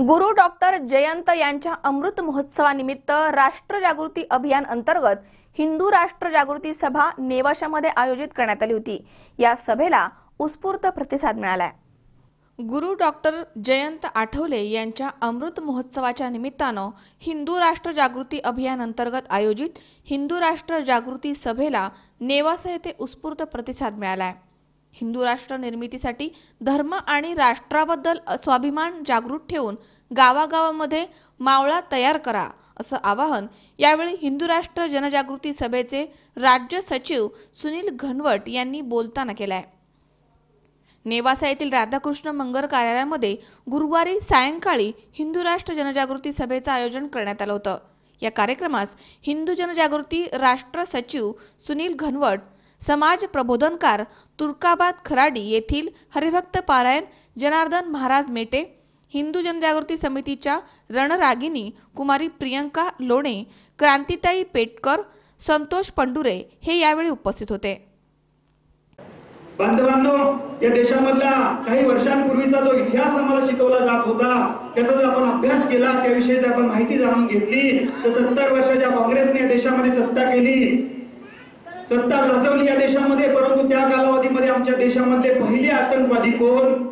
गुरु doctor Jayant यांच्या अमृत महोत्सवानिमित्त राष्ट्र जागृती अभियान अंतर्गत हिंदू राष्ट्र जागृती सभा नेवाशामध्ये आयोजित करण्यात आली होती. या सभेला उत्स्फूर्त प्रतिसाद मिळालाय. गुरु डॉक्टर जयंत आठवले यांच्या अमृत महोत्सवाच्या निमित्तानं हिंदू राष्ट्र जागृती अभियान अंतर्गत आयोजित हिंदू राष्ट्र जागृती सभेला नेवासा येथे उत्स्फूर्त प्रतिसाद मिळालाय. हिंदू राष्ट्र निर्मितीसाठी धर्म आणि राष्ट्राबद्दल स्वाभिमान जागृत ठेवून गावागावामध्ये मावळा तयार करा असं आवाहन यावेळी हिंदू राष्ट्र जनजागृती सभेचे राज्य सचिव सुनील घनवट यांनी बोलताना केलाय. नेवासा येथील राधाकृष्ण मंगर कार्यालयामध्ये गुरुवारी सायंकाळी हिंदू राष्ट्र जनजागृती सभेचं आयोजन करण्यात आलं होतं. या कार्यक्रमास हिंदू जनजागृती राष्ट्र सचिव सुनील घनवट समाज प्रबोधनकार तुर्काबाद खराडी येथील हरिभक्त पारायण जनार्दन महाराज मेटे हिंदू जनजागृती समितीच्या रणरागिनी कुमारी प्रियंका लोणे क्रांतिताई पेटकर संतोष पंडुरे हे यावेळी उपस्थित होते. बांधवांनो या देशामधला काही वर्षांपूर्वीचा जो इतिहास आम्हाला शिकवला जात होता त्याचा जर आपण अभ्यास केला त्याविषयी जर आपण माहिती जाणून घेतली तर सत्तर वर्षाच्या काँग्रेसने या देशामध्ये सत्ता केली सत्ता गाजवली या देशामध्ये परंतु त्या कालावधीमध्ये आमच्या देशामधले पहिले आतंकवादी कोण?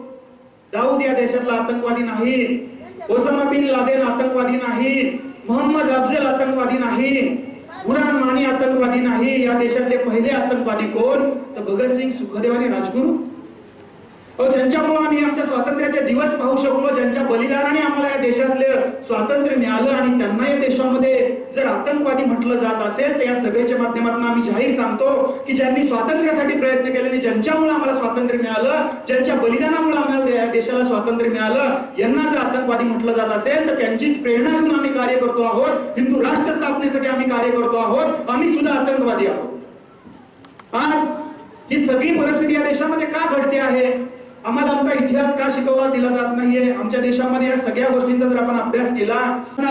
दाऊद या देशातला आतंकवादी नाही. ओसामा बिन लादेन आतंकवादी नाही. मोहम्मद अफजल आतंकवादी नाही. कुराण मानी आतंकवादी नाही. या देशातले पहिले आतंकवादी कोण? तर भगतसिंग सुखदेव आणि राजगुरू ज्यांच्यामुळे आम्ही आमच्या स्वातंत्र्याचे दिवस पाहू शकलो ज्यांच्या बलिदानाने आम्हाला या देशातले स्वातंत्र्य मिळालं आणि त्यांना या देशामध्ये जर आतंकवादी म्हटलं जात असेल तर या सभेच्या माध्यमातून आम्ही जाहीर सांगतो की ज्यांनी स्वातंत्र्यासाठी प्रयत्न केले आणि ज्यांच्यामुळे आम्हाला स्वातंत्र्य मिळालं ज्यांच्या बलिदानामुळे आम्हाला या देशाला स्वातंत्र्य मिळालं यांना जर आतंकवादी म्हटलं जात असेल तर त्यांचीच प्रेरणा घेऊन आम्ही कार्य करतो आहोत. हिंदू राष्ट्र स्थापनेसाठी आम्ही कार्य करतो आहोत. आम्ही सुद्धा आतंकवादी आहोत. आज ही सगळी परिस्थिती या देशामध्ये का घडते आहे? आम्हाला आमचा इतिहास का शिकवला दिला जात नाहीये? आमच्या देशामध्ये या सगळ्या गोष्टींचा जर आपण अभ्यास केला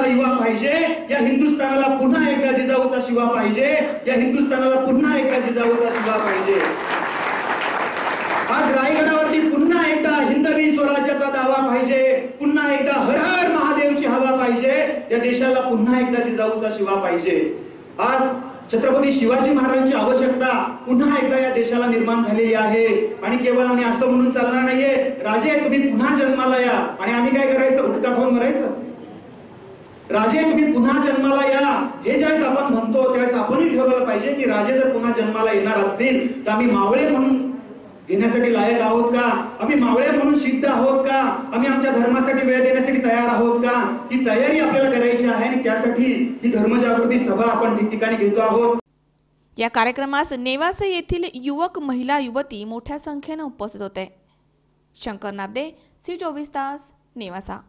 युवा पाहिजे या हिंदुस्थानाला पुन्हा एकदा जिजाऊचा शिवा पाहिजे या हिंदुस्थानाला पुन्हा एकदा जिजाऊचा शिवा पाहिजे. आज रायगडावरती पुन्हा एकदा हिंदवी स्वराज्याचा दावा पाहिजे पुन्हा एकदा हर हर महादेवची हवा पाहिजे या देशाला पुन्हा एकदा जिजाऊचा शिवा पाहिजे. आज छत्रपती शिवाजी महाराजांची आवश्यकता पुन्हा एकदा या देशाला निर्माण झालेली आहे. आणि केवळ आम्ही असं म्हणून चालणार नाहीये. राजे तुम्ही पुन्हा जन्माला या. आणि आम्ही काय करायचं? उठका खाऊन मरायचं? राजे तुम्ही पुन्हा जन्माला या. हे ज्यावेळेस आपण म्हणतो त्यावेळेस आपणही ठरवलं पाहिजे की राजे जर पुन्हा जन्माला येणार असतील तर आम्ही मावळे म्हणून घेण्यासाठी लायक आहोत का? आम्ही मावळे म्हणून सिद्ध आहोत आम्ही आमच्या धर्मासाठी वेळ देण्यासाठी तयार आहोत का? ही तयारी आपल्याला करायची आहे आणि त्यासाठी ही धर्मजागृती सभा आपण ठिकठिकाणी घेतो आहोत. या कार्यक्रमास नेवासे येथील युवक महिला युवती मोठ्या संख्येनं उपस्थित होते. शंकर नादे सी चोवीस तास नेवासा.